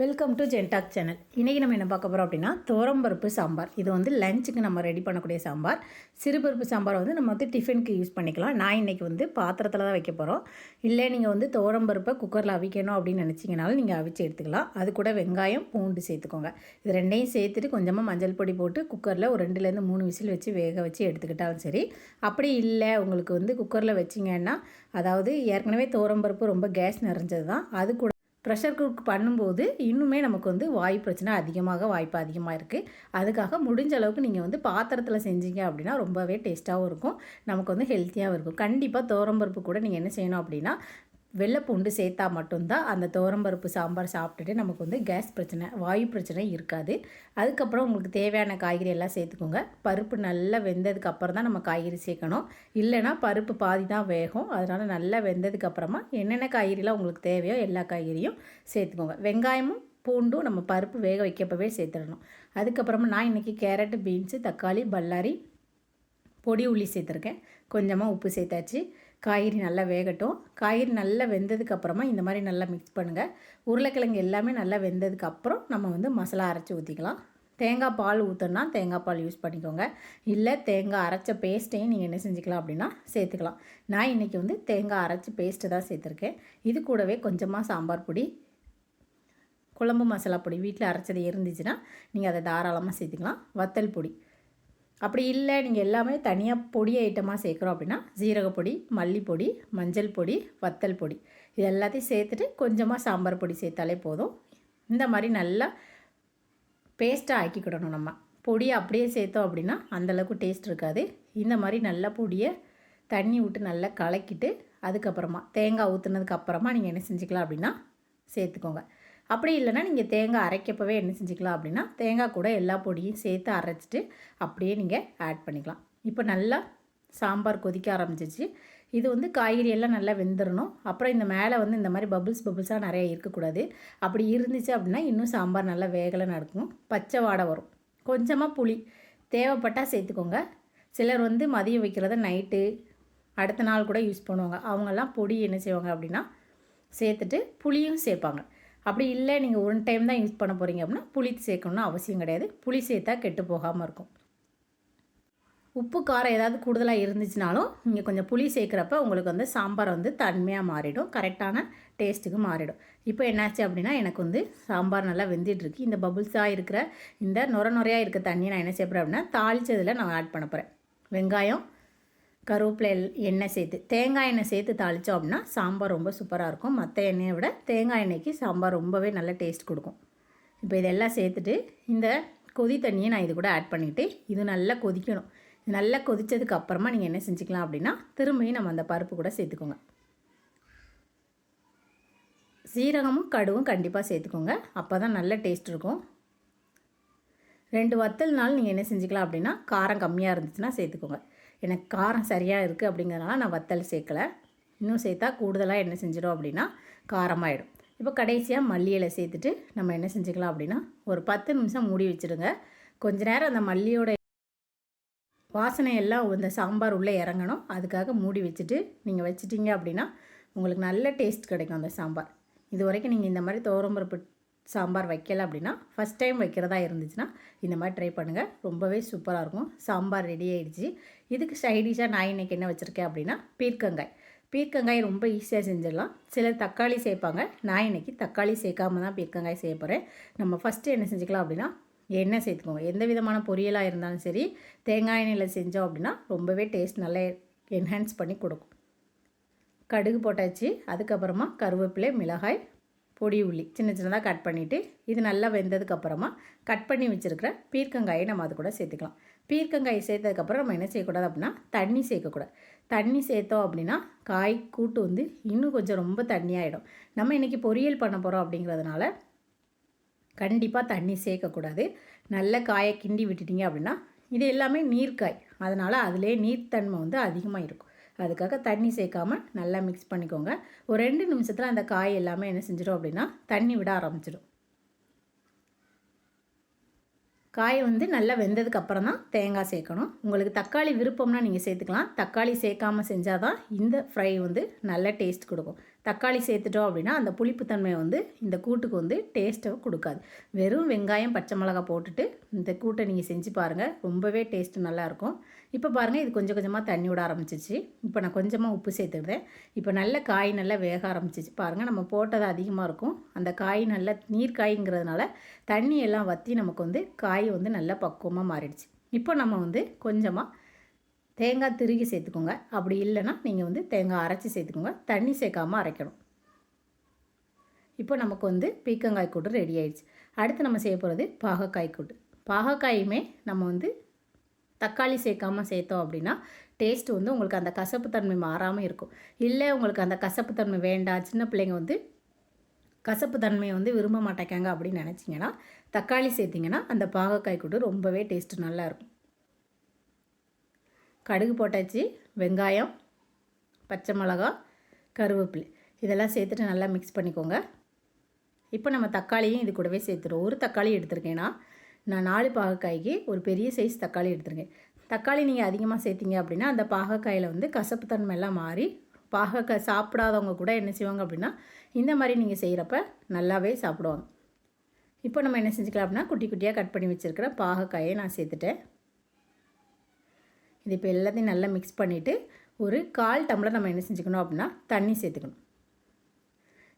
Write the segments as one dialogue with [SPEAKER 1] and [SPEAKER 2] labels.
[SPEAKER 1] Welcome to ஜென்டாக் channel இன்றைக்கி நம்ம என்ன பார்க்க போகிறோம் அப்படின்னா துவரம்பருப்பு சாம்பார். இது வந்து லஞ்சுக்கு நம்ம ரெடி பண்ணக்கூடிய சாம்பார். சிறுபருப்பு சாம்பார் வந்து நம்ம வந்து டிஃபனுக்கு யூஸ் பண்ணிக்கலாம். நான் இன்றைக்கி வந்து பாத்திரத்தில் தான் வைக்க போகிறோம் இல்லை நீங்கள் வந்து துவரம்பருப்பை குக்கரில் அவிக்கணும் அப்படின்னு நினச்சிங்கனாலும் நீங்கள் அவிச்சு எடுத்துக்கலாம். அது கூட வெங்காயம் பூண்டு சேர்த்துக்கோங்க. இது ரெண்டையும் சேர்த்துட்டு கொஞ்சமாக மஞ்சள் பொடி போட்டு குக்கரில் ஒரு ரெண்டுலேருந்து மூணு விசில் வச்சு வேக வச்சு எடுத்துக்கிட்டாலும் சரி. அப்படி இல்லை உங்களுக்கு வந்து குக்கரில் வச்சிங்கன்னா அதாவது ஏற்கனவே துவரம்பருப்பு ரொம்ப கேஸ் நிறைஞ்சது தான் அது கூட ப்ரெஷர் குக் பண்ணும்போது இன்னுமே நமக்கு வந்து வாய் பிரச்சனை அதிகமாக வாய்ப்பு அதிகமாக இருக்குது அதுக்காக முடிஞ்ச அளவுக்கு நீங்கள் வந்து பாத்திரத்தில் செஞ்சீங்க அப்படின்னா ரொம்பவே டேஸ்ட்டாகவும் இருக்கும். நமக்கு வந்து ஹெல்த்தியாகவும் இருக்கும். கண்டிப்பாக தோரம்பருப்பு கூட நீங்கள் என்ன செய்யணும் அப்படின்னா வெள்ளைப்பூண்டு சேர்த்தா மட்டும்தான் அந்த துவரம்பருப்பு சாம்பார் சாப்பிட்டுட்டு நமக்கு வந்து கேஸ் பிரச்சனை வாயு பிரச்சனை இருக்காது. அதுக்கப்புறம் உங்களுக்கு தேவையான காய்கறி எல்லாம் சேர்த்துக்கோங்க. பருப்பு நல்லா வெந்ததுக்கு அப்புறம் தான் நம்ம காய்கறி சேர்க்கணும். இல்லைனா பருப்பு பாதி தான் வேகும். அதனால் நல்லா வெந்ததுக்கு அப்புறமா என்னென்ன காய்கறிலாம் உங்களுக்கு தேவையோ எல்லா காய்கறியும் சேர்த்துக்கோங்க. வெங்காயமும் பூண்டும் நம்ம பருப்பு வேக வைக்கப்பவே சேர்த்துடணும். அதுக்கப்புறமா நான் இன்றைக்கி கேரட்டு பீன்ஸு தக்காளி பல்லாரி பொடி உள்ளி சேர்த்துருக்கேன். கொஞ்சமாக உப்பு சேர்த்தாச்சு. காய்கறி நல்லா வேகட்டும். காய்கறி நல்லா வெந்ததுக்கு அப்புறமா இந்த மாதிரி நல்லா மிக்ஸ் பண்ணுங்கள் உருளைக்கிழங்கு எல்லாமே நல்லா வெந்ததுக்கு அப்புறம் நம்ம வந்து மசாலா அரைச்சி ஊற்றிக்கலாம் தேங்காய் பால் ஊற்றுனா தேங்காய் பால் யூஸ் பண்ணிக்கோங்க. இல்லை தேங்காய் அரைச்ச பேஸ்ட்டையும் நீங்கள் என்ன செஞ்சுக்கலாம் அப்படின்னா சேர்த்துக்கலாம். நான் இன்றைக்கி வந்து தேங்காய் அரைச்சி பேஸ்ட்டு தான் சேர்த்துருக்கேன். இது கூடவே கொஞ்சமாக சாம்பார் பொடி குழம்பு மசாலா பொடி வீட்டில் அரைச்சது இருந்துச்சுன்னா நீங்கள் அதை தாராளமாக சேர்த்துக்கலாம். வத்தல் பொடி. அப்படி இல்லை நீங்கள் எல்லாமே தனியாக பொடி ஐட்டமாக சேர்க்குறோம் அப்படின்னா ஜீரகப்பொடி மல்லிப்பொடி மஞ்சள் பொடி வத்தல் பொடி. இது எல்லாத்தையும் சேர்த்துட்டு கொஞ்சமாக சாம்பார் பொடி சேர்த்தாலே போதும். இந்த மாதிரி நல்லா பேஸ்ட்டாக ஆக்கிக்கிடணும் நம்ம. பொடியை அப்படியே சேர்த்தோம் அப்படின்னா அந்தளவுக்கு டேஸ்ட் இருக்காது. இந்த மாதிரி நல்லா பொடியை தண்ணி விட்டு நல்லா கலக்கிட்டு அதுக்கப்புறமா தேங்காய் ஊற்றுனதுக்கு அப்புறமா நீங்கள் என்ன செஞ்சுக்கலாம் அப்படின்னா சேர்த்துக்கோங்க. அப்படி இல்லைன்னா நீங்கள் தேங்காய் அரைக்கப்பவே என்ன செஞ்சுக்கலாம் அப்படின்னா தேங்காய் கூட எல்லா பொடியும் சேர்த்து அரைச்சிட்டு அப்படியே நீங்கள் ஆட் பண்ணிக்கலாம். இப்போ நல்லா சாம்பார் கொதிக்க ஆரம்பிச்சிச்சு இது வந்து காய்கறி எல்லாம் நல்லா வெந்துடணும் அப்புறம் இந்த மேலே வந்து இந்த மாதிரி பபுள்ஸ் பபுள்ஸாக நிறைய இருக்கக்கூடாது. அப்படி இருந்துச்சு அப்படின்னா இன்னும் சாம்பார் நல்லா வேகலை நடக்கும். பச்சை வாடை வரும். கொஞ்சமாக புளி தேவைப்பட்டால் சேர்த்துக்கோங்க. சிலர் வந்து மதியம் வைக்கிறத நைட்டு அடுத்த நாள் கூட யூஸ் பண்ணுவாங்க. அவங்கெல்லாம் பொடி என்ன செய்வாங்க அப்படின்னா சேர்த்துட்டு புளியும் சேர்ப்பாங்க. அப்படி இல்லை நீங்கள் ஒன் டைம் தான் யூஸ் பண்ண போகிறீங்க அப்படின்னா புளி சேர்க்கணும்னு அவசியம் கிடையாது. புளி சேர்த்தா கெட்டு போகாமல் இருக்கும். உப்பு காரம் ஏதாவது கூடுதலாக இருந்துச்சுனாலும் நீங்கள் கொஞ்சம் புளி சேர்க்குறப்ப உங்களுக்கு வந்து சாம்பார் வந்து தன்மையாக மாறிடும். கரெக்டான டேஸ்ட்டுக்கு மாறிடும். இப்போ என்னாச்சு அப்படின்னா எனக்கு வந்து சாம்பார் நல்லா வெந்துட்டுருக்கு இந்த பபுள்ஸாக இருக்கிற இந்த நுர நுறையாக இருக்க தண்ணியை நான் என்ன செய்ய போகிறேன் அப்படின்னா தாளித்ததில் நான் ஆட் பண்ண போகிறேன் வெங்காயம் கருவேப்பிலை எண்ணெய் சேர்த்து தேங்காய் எண்ணெய் சேர்த்து தாளித்தோம் அப்படின்னா சாம்பார் ரொம்ப சூப்பராக இருக்கும். மற்ற எண்ணெயை விட தேங்காய் எண்ணெய்க்கு சாம்பார் ரொம்பவே நல்ல டேஸ்ட் கொடுக்கும். இப்போ இதெல்லாம் சேர்த்துட்டு இந்த கொதி தண்ணியை நான் இது கூட ஆட் பண்ணிவிட்டு இது நல்லா கொதிக்கணும். இது நல்லா கொதித்ததுக்கு அப்புறமா நீங்கள் என்ன செஞ்சுக்கலாம் அப்படின்னா திரும்பியும் நம்ம அந்த பருப்பு கூட சேர்த்துக்கோங்க. சீரகமும் கடுவும் கண்டிப்பாக சேர்த்துக்கோங்க. அப்போ தான் நல்ல டேஸ்ட் இருக்கும். ரெண்டு வத்தல் நாள் நீங்கள் என்ன செஞ்சுக்கலாம் அப்படின்னா காரம் கம்மியாக இருந்துச்சுன்னா சேர்த்துக்கோங்க. எனக்கு காரம் சரியாக இருக்குது அப்படிங்கிறதுனால நான் வத்தல் சேர்க்கலை. இன்னும் சேர்த்தா கூடுதலாக என்ன செஞ்சிடும் அப்படின்னா காரமாயிடும். இப்போ கடைசியாக மல்லி இலை சேர்த்துட்டு நம்ம என்ன செஞ்சுக்கலாம் அப்படின்னா ஒரு பத்து நிமிஷம் மூடி வச்சுடுங்க. கொஞ்ச நேரம் அந்த மல்லியோட வாசனை எல்லாம் இந்த சாம்பார் உள்ளே இறங்கணும். அதுக்காக மூடி வச்சுட்டு நீங்கள் வச்சிட்டிங்க அப்படின்னா உங்களுக்கு நல்ல டேஸ்ட் கிடைக்கும் அந்த சாம்பார். இது வரைக்கும் நீங்கள் இந்த மாதிரி தோரம்பருப்பு சாம்பார் வைக்கலை அப்படின்னா ஃபஸ்ட் டைம் வைக்கிறதா இருந்துச்சுன்னா இந்த மாதிரி ட்ரை பண்ணுங்கள் ரொம்பவே சூப்பராக இருக்கும். சாம்பார் ரெடி ஆகிடுச்சு இதுக்கு சைடிஷாக நான் இன்றைக்கி என்ன வச்சுருக்கேன் அப்படின்னா பீர்க்கங்காய். பீர்க்கங்காய் ரொம்ப ஈஸியாக செஞ்சிடலாம். சிலர் தக்காளி சேர்ப்பாங்க. நான் இன்றைக்கி தக்காளி சேர்க்காம தான் பீர்க்கங்காய் செய்ய போகிறேன் நம்ம ஃபஸ்ட்டு என்ன செஞ்சுக்கலாம் அப்படின்னா எண்ணெய் சேர்த்துக்கோங்க. எந்த விதமான பொரியலாக இருந்தாலும் சரி தேங்காய் எண்ணெயில் செஞ்சோம் அப்படின்னா ரொம்பவே டேஸ்ட் நல்லா என்ஹான்ஸ் பண்ணி கொடுக்கும். கடுகு போட்டாச்சு. அதுக்கப்புறமா கருவேப்பிலை மிளகாய் பொடி உள்ளி சின்ன சின்னதாக கட் பண்ணிவிட்டு இது நல்லா வெந்ததுக்கப்புறமா கட் பண்ணி வச்சுருக்கிற பீர்க்கங்காயை நம்ம அது கூட சேர்த்துக்கலாம். பீர்க்கங்காயை சேர்த்ததுக்கப்புறம் நம்ம என்ன செய்யக்கூடாது அப்படின்னா தண்ணி சேர்க்கக்கூடாது. தண்ணி சேர்த்தோம் அப்படின்னா காய் கூட்டு வந்து இன்னும் கொஞ்சம் ரொம்ப தண்ணியாகிடும் நம்ம இன்றைக்கி பொரியல் பண்ண போகிறோம் அப்படிங்கிறதுனால கண்டிப்பாக தண்ணி சேர்க்கக்கூடாது. நல்ல காயை கிண்டி விட்டுட்டிங்க அப்படின்னா இது எல்லாமே நீர்க்காய். அதனால் அதிலே நீர்த்தன்மை வந்து அதிகமாக இருக்கும். அதுக்காக தண்ணி சேர்க்காமல் நல்லா மிக்ஸ் பண்ணிக்கோங்க. ஒரு ரெண்டு நிமிஷத்தில் அந்த காய் எல்லாமே என்ன செஞ்சிடும் அப்படின்னா தண்ணி விட ஆரம்பிச்சிடும். காய் வந்து நல்லா வெந்ததுக்கு அப்புறம் தான் தேங்காய் சேர்க்கணும். உங்களுக்கு தக்காளி விருப்பம்னா நீங்கள் சேர்த்துக்கலாம். தக்காளி சேர்க்காமல் செஞ்சால் தான் இந்த ஃப்ரை வந்து நல்ல டேஸ்ட் கொடுக்கும். தக்காளி சேர்த்துட்டோம் அப்படின்னா அந்த புளிப்புத்தன்மை வந்து இந்த கூட்டுக்கு வந்து டேஸ்ட்டை கொடுக்காது. வெறும் வெங்காயம் பச்சை மிளகா போட்டுட்டு இந்த கூட்டை நீங்கள் செஞ்சு பாருங்கள் ரொம்பவே டேஸ்ட்டு நல்லாயிருக்கும் இப்போ பாருங்கள் இது கொஞ்சம் கொஞ்சமாக தண்ணி விட ஆரம்பிச்சிச்சு. இப்போ நான் கொஞ்சமாக உப்பு சேர்த்துக்கிறேன் இப்போ நல்ல காய் நல்லா வேக ஆரம்பிச்சிச்சு. பாருங்கள் நம்ம போட்டது அதிகமாக இருக்கும். அந்த காய் நல்லா நீர் காய்ங்கிறதுனால தண்ணி எல்லாம் வற்றி நமக்கு வந்து காய் வந்து நல்லா பக்குவமாக மாறிடுச்சு. இப்போ நம்ம வந்து கொஞ்சமாக தேங்காய் திருகி சேர்த்துக்கோங்க. அப்படி இல்லைன்னா நீங்கள் வந்து தேங்காய் அரைச்சி சேர்த்துக்கோங்க. தண்ணி சேர்க்காமல் அரைக்கணும். இப்போ நமக்கு வந்து பீக்கங்காய் கூட்டு ரெடி ஆயிடுச்சு. அடுத்து நம்ம செய்ய போகிறது பாகக்காய் கூட்டு. பாகக்காயுமே நம்ம வந்து தக்காளி சேர்க்காமல் சேர்த்தோம் அப்படின்னா டேஸ்ட் வந்து உங்களுக்கு அந்த கசப்பு தன்மை மாறாமல் இருக்கும். இல்லை உங்களுக்கு அந்த கசப்பு தன்மை வேண்டாம். சின்ன பிள்ளைங்க வந்து கசப்பு தன்மையை வந்து விரும்ப மாட்டேக்காங்க அப்படின்னு நினச்சிங்கன்னா தக்காளி சேர்த்திங்கன்னா அந்த பாகக்காய் கூட்டு ரொம்பவே டேஸ்ட்டு நல்லாயிருக்கும் கடுகு போட்டாச்சு வெங்காயம் பச்சை மிளகா கருவேப்பிலை. இதெல்லாம் சேர்த்துட்டு நல்லா மிக்ஸ் பண்ணிக்கோங்க. இப்போ நம்ம தக்காளியும் இது கூடவே சேர்த்துருவோம் ஒரு தக்காளி எடுத்திருக்கேன்னா நான். நாலு பாகக்காய்க்கு ஒரு பெரிய சைஸ் தக்காளி எடுத்திருக்கேன். தக்காளி நீங்கள் அதிகமாக சேர்த்திங்க அப்படின்னா அந்த பாகக்காயில் வந்து கசப்பு தன்மை எல்லாம் மாறி பாகக்காய் சாப்பிடாதவங்க கூட என்ன செய்வாங்க அப்படின்னா இந்த மாதிரி நீங்கள் செய்கிறப்ப நல்லாவே சாப்பிடுவாங்க. இப்போ நம்ம என்ன செஞ்சுக்கலாம் அப்படின்னா குட்டி குட்டியாக கட் பண்ணி வச்சுருக்கிற பாகக்காயை நான் சேர்த்துட்டேன். இது இப்போ எல்லாத்தையும் நல்லா மிக்ஸ் பண்ணிவிட்டு ஒரு கால் டம்ளர் நம்ம என்ன செஞ்சுக்கணும் அப்படின்னா தண்ணி சேர்த்துக்கணும்.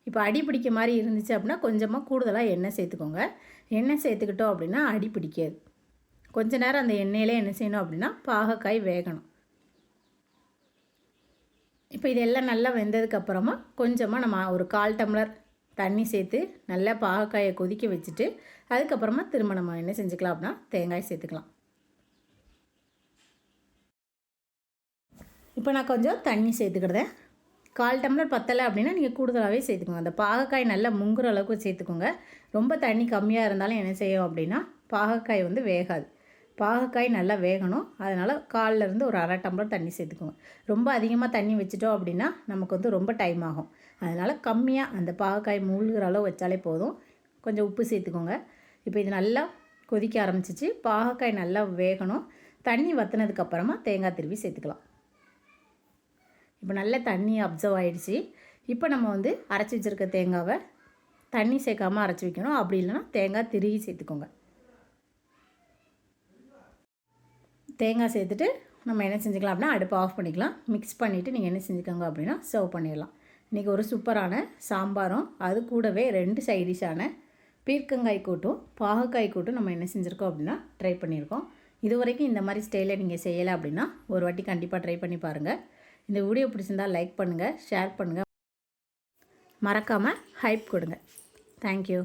[SPEAKER 1] இப்போ அடி பிடிக்க மாதிரி இருந்துச்சு அப்படின்னா கொஞ்சமாக கூடுதலாக எண்ணெய் சேர்த்துக்கோங்க. எண்ணெய் சேர்த்துக்கிட்டோம் அப்படின்னா அடி பிடிக்காது. கொஞ்ச நேரம் அந்த எண்ணெயிலே என்ன செய்யணும் அப்படின்னா பாகக்காய் வேகணும். இப்போ இதெல்லாம் நல்லா வெந்ததுக்கப்புறமா கொஞ்சமாக நம்ம ஒரு கால் டம்ளர் தண்ணி சேர்த்து நல்லா பாகக்காயை கொதிக்க வச்சுட்டு அதுக்கப்புறமா திரும்ப நம்ம என்ன செஞ்சுக்கலாம் அப்படின்னா தேங்காய் சேர்த்துக்கலாம். இப்போ நான் கொஞ்சம் தண்ணி சேர்த்துக்கிடுதேன் கால் டம்ளர் பத்தலை அப்படின்னா நீங்கள் கூடுதலாகவே சேர்த்துக்கோங்க. அந்த பாகக்காய் நல்லா முங்குற அளவுக்கு சேர்த்துக்கோங்க. ரொம்ப தண்ணி கம்மியாக இருந்தாலும் என்ன செய்யும் அப்படின்னா பாகக்காய் வந்து வேகாது. பாகக்காய் நல்லா வேகணும். அதனால் காலிலேருந்து ஒரு அரை டம்ளர் தண்ணி சேர்த்துக்கோங்க. ரொம்ப அதிகமாக தண்ணி வச்சுட்டோம் அப்படின்னா நமக்கு வந்து ரொம்ப டைம் ஆகும். அதனால் கம்மியாக அந்த பாகக்காய் மூழ்கிற அளவு வச்சாலே போதும். கொஞ்சம் உப்பு சேர்த்துக்கோங்க. இப்போ இது நல்லா கொதிக்க ஆரம்பிச்சிச்சு. பாகக்காய் நல்லா வேகணும். தண்ணி வற்றினதுக்கப்புறமா தேங்காய் திருவி சேர்த்துக்கலாம். இப்போ நல்ல தண்ணி அப்சர்வ் ஆகிடுச்சி இப்போ நம்ம வந்து அரைச்சி வச்சுருக்க தேங்காவை தண்ணி சேர்க்காமல் அரைச்சி வைக்கணும். அப்படி இல்லைன்னா தேங்காய் திருகி சேர்த்துக்கோங்க. தேங்காய் சேர்த்துட்டு நம்ம என்ன செஞ்சுக்கலாம் அப்படின்னா அடுப்பு ஆஃப் பண்ணிக்கலாம். மிக்ஸ் பண்ணிவிட்டு நீங்கள் என்ன செஞ்சுக்கோங்க அப்படின்னா சர்வ் பண்ணிடலாம். இன்றைக்கி ஒரு சூப்பரான சாம்பாரும் அது கூடவே ரெண்டு சைடிஷான பீர்க்கங்காய் கூட்டும் பாகக்காய் கூட்டும் நம்ம என்ன செஞ்சுருக்கோம் அப்படின்னா ட்ரை பண்ணியிருக்கோம். இது வரைக்கும் இந்த மாதிரி ஸ்டைலில் நீங்கள் செய்யலை அப்படின்னா ஒரு வாட்டி கண்டிப்பாக ட்ரை பண்ணி பாருங்கள் இந்த வீடியோ பிடிச்சிருந்தால் லைக் பண்ணுங்கள் ஷேர் பண்ணுங்கள் மறக்காமல் ஹைப் கொடுங்க. தேங்க்யூ